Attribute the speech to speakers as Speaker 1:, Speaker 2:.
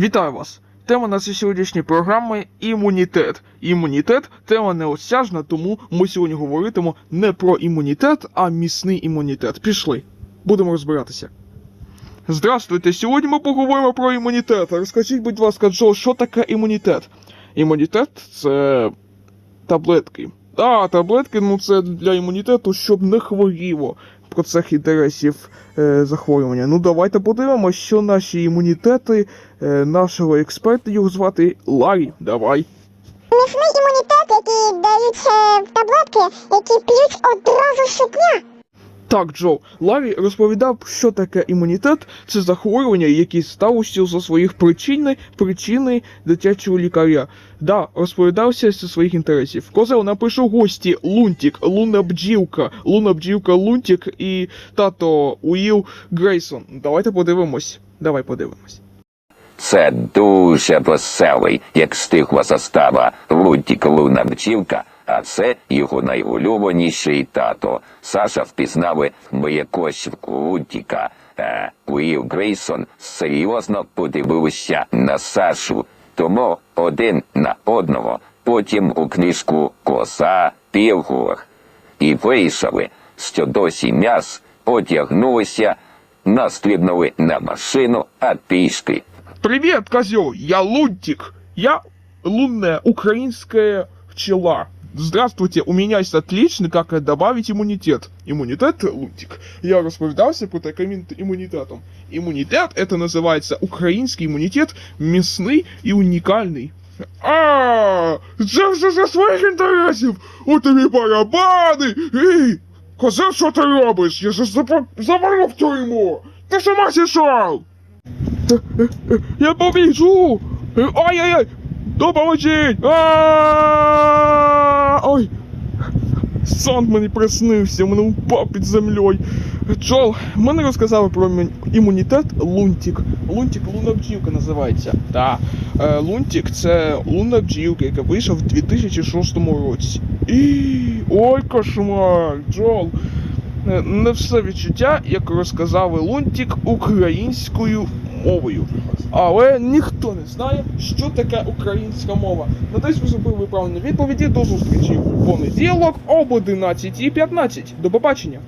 Speaker 1: Вітаю вас! Тема нашої сьогоднішньої програми імунітет. Імунітет тема неосяжна, тому ми сьогодні говоритимо не про імунітет, а міцний імунітет. Пішли. Будемо розбиратися. Здравствуйте! Сьогодні ми поговоримо про імунітет. Розкажіть, будь ласка, Джо, що таке імунітет? Імунітет це таблетки. А, таблетки, ну це для імунітету, щоб не хворіло процесах інтересів е, захворювання. Ну давайте подивимося, що наші імунітети е, нашого експерта його звати Ларі. Давай.
Speaker 2: Міцний імунітет, який дають е, в таблетки, які п'ють одразу щодня.
Speaker 1: Так, Джо, Ларі розповідав, що таке імунітет. Це захворювання, які сталося за своїх причини, причини дитячого лікаря. Да, розповідався зі своїх інтересів. Козел напише гості Лунтік, Луна бджілка, Луна бджілка Лунтік і тато Уіл Грейсон. Давайте подивимось. Давай подивимось.
Speaker 3: Це дуже веселий, як стихла застава Лунтік Луна бджілка, а це його найулюбленіший тато. Саша впізнали Маякощівку Лунтіка. Е, Уіл Грейсон серйозно подивився на Сашу, тому один на одного, потім у книжку Коса Пілгур. І вийшли, що досі м'яс, одягнулися, настрибнули на машину, а пішки
Speaker 1: Привет, козел! Я Лунтик. Я лунная украинская пчела. Здравствуйте, у меня есть отличный, как добавить иммунитет. Иммунитет, Лунтик. Я розповідався про таким ін- імунітетом. Імунітет, это називається український імунітет, міцний і унікальний. А, це вже за своїх інтересів! У тобі барабани! Ей! Козел, що ти робиш? Я же заборов тюрму! Ти сама сішов! Я побіжу! Ой-ой-ой! Допоможіть! А! Мені приснився, мене упав під землею. Джол, мене розказали про імунітет Лунтик. Лунтик лунна бджілка називається. Так. Е, Лунтик це лунна бджілка, яка вийшла в 2006 році. І... Ой, кошмар! Джол! Е, Не все відчуття, як розказали Лунтик українською мовою. Але ніхто не знає, що таке українська мова. Надіюсь, ви зробили правильну відповіді. До зустрічі в понеділок об 11.15. До побачення!